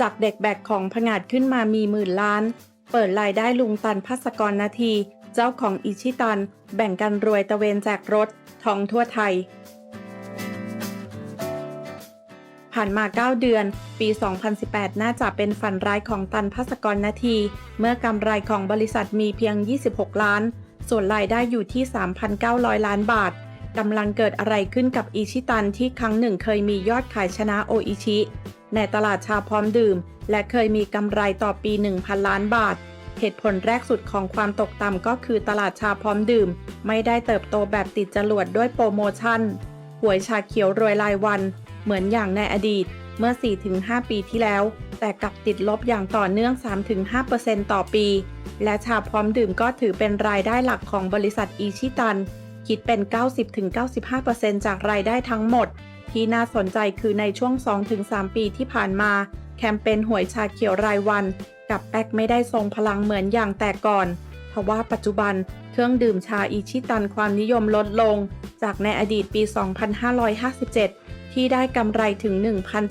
จากเด็กแบกของผงาดขึ้นมามีหมื่นล้าน เปิดรายได้ลุงตันพัสกรนาที เจ้าของอิชิตัน แบ่งกันรวยตะเวนแจกรถท้องทั่วไทย ผ่านมา 9 เดือน ปี 2018 น่าจะเป็นฝันร้ายของตันพัสกรนาที เมื่อกำไรของบริษัทมีเพียง 26 ล้าน ส่วนรายได้อยู่ที่ 3,900 ล้านบาท กำลังเกิดอะไรขึ้นกับอิชิตันที่ครั้งหนึ่งเคยมียอดขายชนะโออิชิ ในตลาดชาพร้อมดื่ม และเคยมีกำไรต่อปี 1,000 ล้านบาท เหตุผลแรกสุดของความตกต่ำก็คือตลาดชาพร้อมดื่ม ไม่ได้เติบโตแบบติดจรวดด้วยโปรโมชั่นหวยชาเขียวรวยรายวัน เหมือนอย่างในอดีตเมื่อ 4-5 ปีที่แล้ว แต่กลับติดลบอย่างต่อเนื่อง 3-5%ต่อปี และชาพร้อมดื่มก็ถือเป็นรายได้หลักของบริษัทอีชิตัน คิดเป็น 90-95%จากรายได้ทั้งหมด ที่น่าสนใจคือในช่วง 2-3 ปีที่ผ่านมา แคมเปญหวยชาเขียวรายวัน กับแป๊กไม่ได้ทรงพลังเหมือนอย่างแต่ก่อนทว่าปัจจุบันเครื่องดื่มชาอิชิตันความนิยมลดลง จากในอดีตปี 2557 ที่ได้กำไรถึง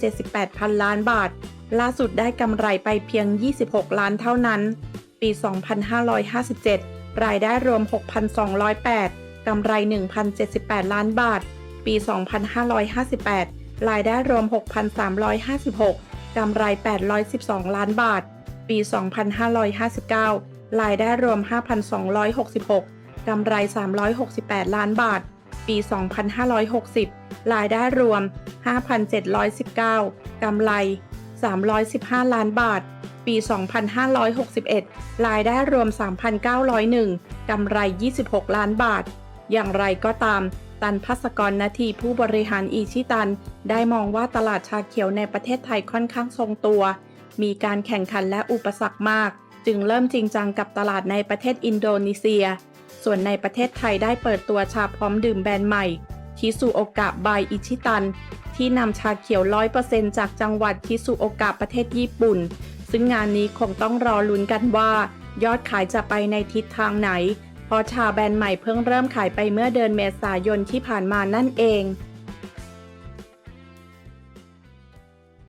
1,078 พันล้านบาท ล่าสุดได้กำไรไปเพียง 26 ล้านเท่านั้น ปี 2557 รายได้รวม 6,208 กำไร 1,078 ล้านบาท ปี 2558 รายได้รวม 6,356 กำไร 812 ล้านบาท ปี 2559 รายได้รวม 5,266 กำไร 368 ล้านบาท ปี 2560 รายได้รวม 5,719 กำไร 315 ล้านบาท ปี 2561 รายได้รวม 3,901 กำไร 26 ล้านบาท อย่างไรก็ตาม ตันพัสกรนาทีผู้บริหารอีชิตัน ได้มองว่าตลาดชาเขียวในประเทศไทยค่อนข้างทรงตัว มีการแข่งขันและอุปสรรคมาก จึงเริ่มจริงจังกับตลาดในประเทศอินโดนีเซีย ส่วนในประเทศไทยได้เปิดตัวชาพร้อมดื่มแบรนด์ใหม่ทิสุโอกะบายอิชิตัน ที่นำชาเขียว 100%จากจังหวัดทิสุโอกะประเทศญี่ปุ่น ซึ่งงานนี้คงต้องรอลุ้นกันว่า ยอดขายจะไปในทิศทางไหน เพราะชาแบรนด์ใหม่เพิ่งเริ่มขายไปเมื่อเดือนเมษายนที่ผ่านมานั่นเอง